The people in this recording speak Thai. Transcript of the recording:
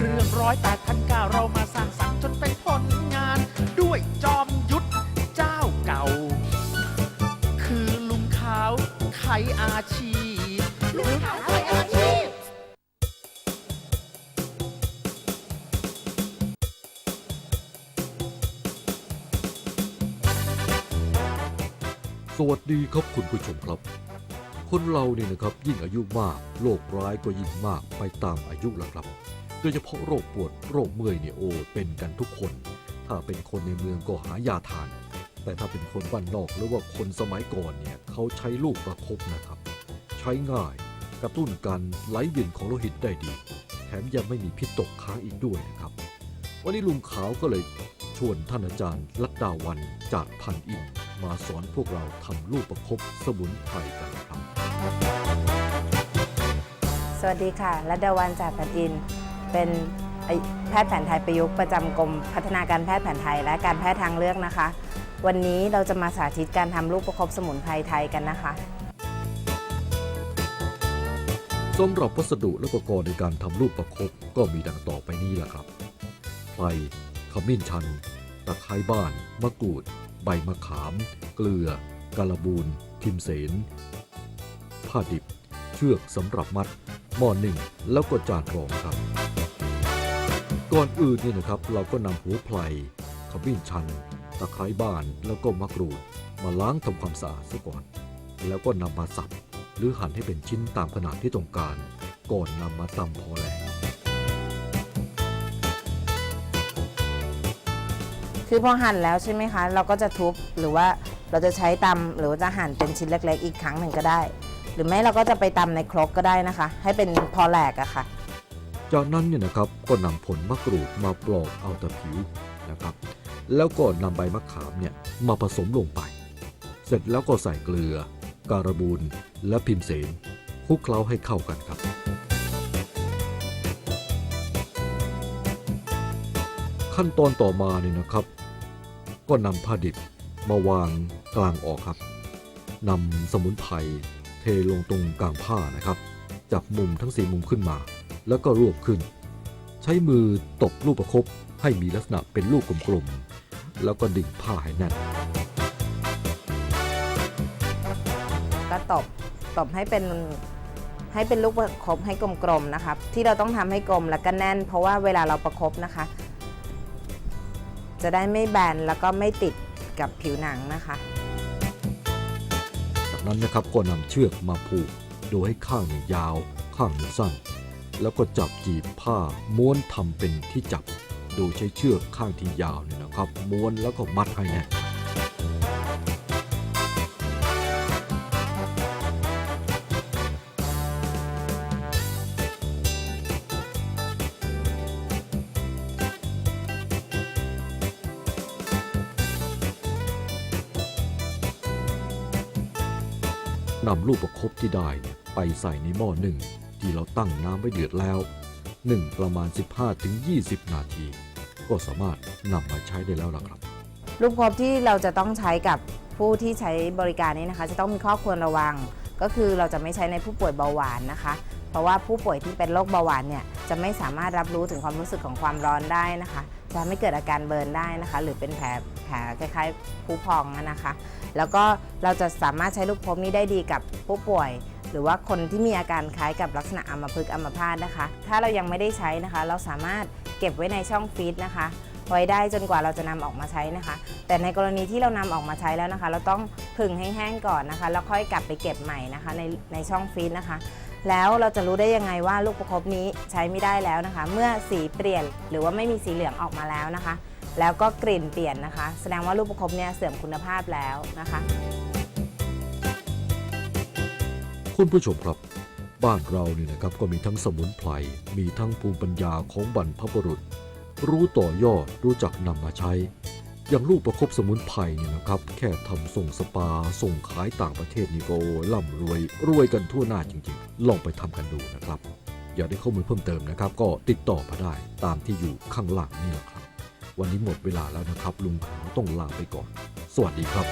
เร้อยแปดพันเก้าเรามาสร้างสรรค์จนเป็นผลงาน ด้วยจอมยุทธเจ้าเก่า คือลุงขาวไขอาชีพลุงขาวไขอาชีพสวัสดีครับคุณผู้ชมครับ คนเราเนี่ยนะครับยิ่งอายุมากโรคร้ายก็ยิ่งมากไปตามอายุละครับ โดยเฉพาะโรคปวดโรคเมื่อยเนี่ยโอ้เป็นกันทุกคน ถ้าเป็นคนในเมืองก็หายาทาน แต่ถ้าเป็นคนบ้านนอกหรือว่าคนสมัยก่อนเนี่ยเขาใช้ลูกประคบนะครับ ใช้ง่ายกระตุ้นการไหลเวียนของโลหิตได้ดี แถมยังไม่มีพิษตกค้างอีกด้วยนะครับ วันนี้ลุงขาวก็เลยชวนท่านอาจารย์ลัดดาวันจากพันอินมาสอนพวกเราทำลูกประคบสมุนไพรกันครับ สวัสดีค่ะรัตดาวันจากพันอิน เป็นแพทย์แผนไทยประยุกต์ประจำกรมพัฒนาการแพทย์แผนไทยและการแพทย์ทางเลือกนะคะ วันนี้เราจะมาสาธิตการทำลูกประคบสมุนไพรไทยกันนะคะสำหรับวัสดุและอุปกรณ์ในการทำลูกประคบก็มีดังต่อไปนี้แหละครับไพรขมิ้นชัน ตะไคร้บ้าน มะกรูด ใบมะขาม เกลือกาละบูนทิมเสน ผ้าดิบ เชือกสำหรับมัด หม้อหนึ่ง แล้วก็จานรองครับ ก่อนอื่นเนี่ยนะครับ เราก็นำหัวไพรขมิ้นชัน ตะไคร้บ้านแล้วก็มะกรูด มาล้างทำความสะอาดซะก่อน แล้วก็นำมาสับ หรือหั่นให้เป็นชิ้นตามขนาดที่ต้องการ ก่อนนำมาตำพอแหลกคือพอหั่นแล้วใช่ไหมคะ เราก็จะทุบหรือว่าเราจะใช้ตำหรือว่าจะหั่นเป็นชิ้นเล็ก ๆ อีกครั้งหนึ่งก็ได้ หรือไม่เราก็จะไปตำในครกก็ได้นะคะ ให้เป็นพอแหลกอะค่ะ จากนั้นเนี่ยนะครับก็นำผลมะกรูดมาปลอกเอาแต่ผิวนะครับ แล้วก็นำใบมะขามเนี่ยมาผสมลงไป เสร็จแล้วก็ใส่เกลือ การบูนและพิมเสนคลุกเคล้าให้เข้ากันครับ ขั้นตอนต่อมาเนี่ยนะครับ ก็นำผ้าดิบมาวางกลางออกครับนำสมุนไพร เทลงตรงกลางผ้านะครับ จับมุมทั้งสี่มุมขึ้นมา แล้วก็รวบขึ้น ใช้มือตบลูกประคบให้มีลักษณะเป็นลูกกลมๆ แล้วก็ดึงผ้าให้แน่นก็ตบตบให้เป็นให้เป็นลูกประคบให้กลมๆนะคะที่เราต้องทำให้กลมแล้วก็แน่น เพราะว่าเวลาเราประคบนะคะ จะได้ไม่แบนแล้วก็ไม่ติดกับผิวหนังนะคะ จากนั้นนะครับก็นำเชือกมาผูก โดยให้ข้างหนึ่งยาว ข้างหนึ่งสั้น แล้วก็จับจีบผ้าม้วนทำเป็นที่จับ โดยใช้เชือกข้างที่ยาวเนี่ยนะครับ ม้วนแล้วก็มัดให้แน่น นำลูกประคบที่ได้เนี่ยไปใส่ในหม้อหนึ่งที่เราตั้งน้ำไว้เดือดแล้วหนึ่งประมาณ 15-20 นาที ก็สามารถนำมาใช้ได้แล้วล่ะครับ ลูกประคบที่เราจะต้องใช้กับผู้ที่ใช้บริการนี้นะคะ จะต้องมีข้อควรระวัง ก็คือเราจะไม่ใช้ในผู้ป่วยเบาหวานนะคะ เพราะว่าผู้ป่วยที่เป็นโรคเบาหวานเนี่ยจะไม่สามารถรับรู้ถึงความรู้สึกของความร้อนได้นะคะ จะทำให้เกิดอาการเบิร์นได้นะคะ หรือเป็นแผลแผลคล้ายๆผู้พองนะคะ แล้วก็เราจะสามารถใช้ลูกประคบนี้ได้ดีกับผู้ป่วย หรือว่าคนที่มีอาการคล้ายกับลักษณะอัมพฤกษ์อัมพาตนะคะ ถ้าเรายังไม่ได้ใช้นะคะ เราสามารถเก็บไว้ในช่องฟรีซนะคะไว้ได้จนกว่าเราจะนำออกมาใช้นะคะ แต่ในกรณีที่เรานำออกมาใช้แล้วนะคะ เราต้องผึ่งให้แห้งก่อนนะคะ แล้วค่อยกลับไปเก็บใหม่นะคะในในช่องฟรีซนะคะ แล้วเราจะรู้ได้ยังไงว่าลูกประคบนี้ใช้ไม่ได้แล้วนะคะ เมื่อสีเปลี่ยนหรือว่าไม่มีสีเหลืองออกมาแล้วนะคะ แล้วก็กลิ่นเปลี่ยนนะคะ แสดงว่าลูกประคบเนี่ยเสื่อมคุณภาพแล้วนะคะ คุณผู้ชมครับ บ้านเราเนี่นะครับก็มีทั้งสมุนไพรมีทั้งภูมิปัญญาของบรรพบุรุษ รู้ต่อยอดรู้จักนำมาใช้ อย่างลูกประคบสมุนไพรเนี่ยนะครับ แค่ทำส่งสปา ส่งขายต่างประเทศนี่ก็ล่ำรวย รวยกันทั่วหน้าจริงๆ ลองไปทำกันดูนะครับ อยากได้ข้อมูลเพิ่มเติมนะครับ ก็ติดต่อมาได้ตามที่อยู่ข้างล่างนี่แหละครับ วันนี้หมดเวลาแล้วนะครับ ลุงขาวต้องลาไปก่อน สวัสดีครับ